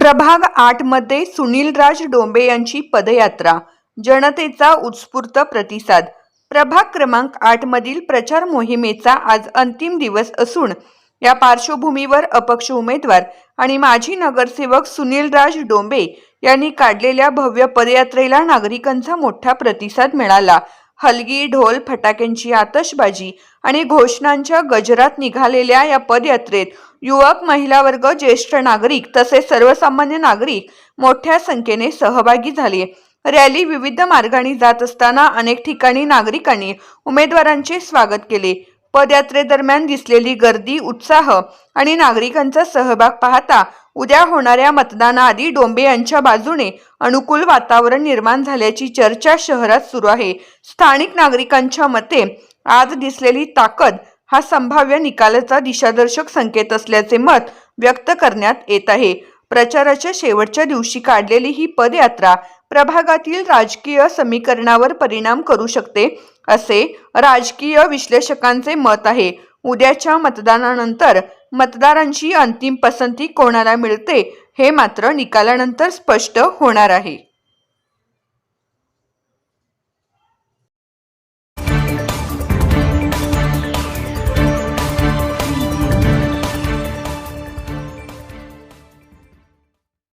प्रभाग आठमध्ये सुनीलराज सुनील राज डोंबे यांची पदयात्रा जनतेचा उत्स्फूर्त प्रतिसाद. प्रभाग क्रमांक आठमधील प्रचार मोहिमेचा आज अंतिम दिवस असून या पार्श्वभूमीवर अपक्ष उमेदवार आणि माजी नगरसेवक सुनील राज डोंबे यांनी काढलेल्या भव्य पदयात्रेला नागरिकांचा मोठा प्रतिसाद मिळाला. हलगी ढोल फटाक्यांची आतषबाजी आणि घोषणांच्या गजरात निघालेल्या या पदयात्रेत युवक महिला वर्ग ज्येष्ठ नागरिक तसेच सर्वसामान्य नागरिक मोठ्या संख्येने सहभागी झाले. रॅली विविध मार्गाने जात असताना अनेक ठिकाणी नागरिकांनी उमेदवारांचे स्वागत केले. पदयात्रेदरम्यान दिसलेली गर्दी उत्साह आणि नागरिकांचा सहभाग पाहता उद्या होणाऱ्या मतदानाआधी डोंबे यांच्या बाजूने अनुकूल वातावरण निर्माण झाल्याची चर्चा शहरात सुरू आहे. स्थानिक नागरिकांच्या मते आज दिसलेली ताकद हा संभाव्य निकालाचा दिशादर्शक संकेत असल्याचे मत व्यक्त करण्यात येत आहे. प्रचाराच्या शेवटच्या दिवशी काढलेली ही पदयात्रा प्रभागातील राजकीय समीकरणावर परिणाम करू शकते असे राजकीय विश्लेषकांचे मत आहे. उद्याच्या मतदानानंतर मतदारांची अंतिम पसंती कोणाला मिळते हे मात्र निकालानंतर स्पष्ट होणार आहे.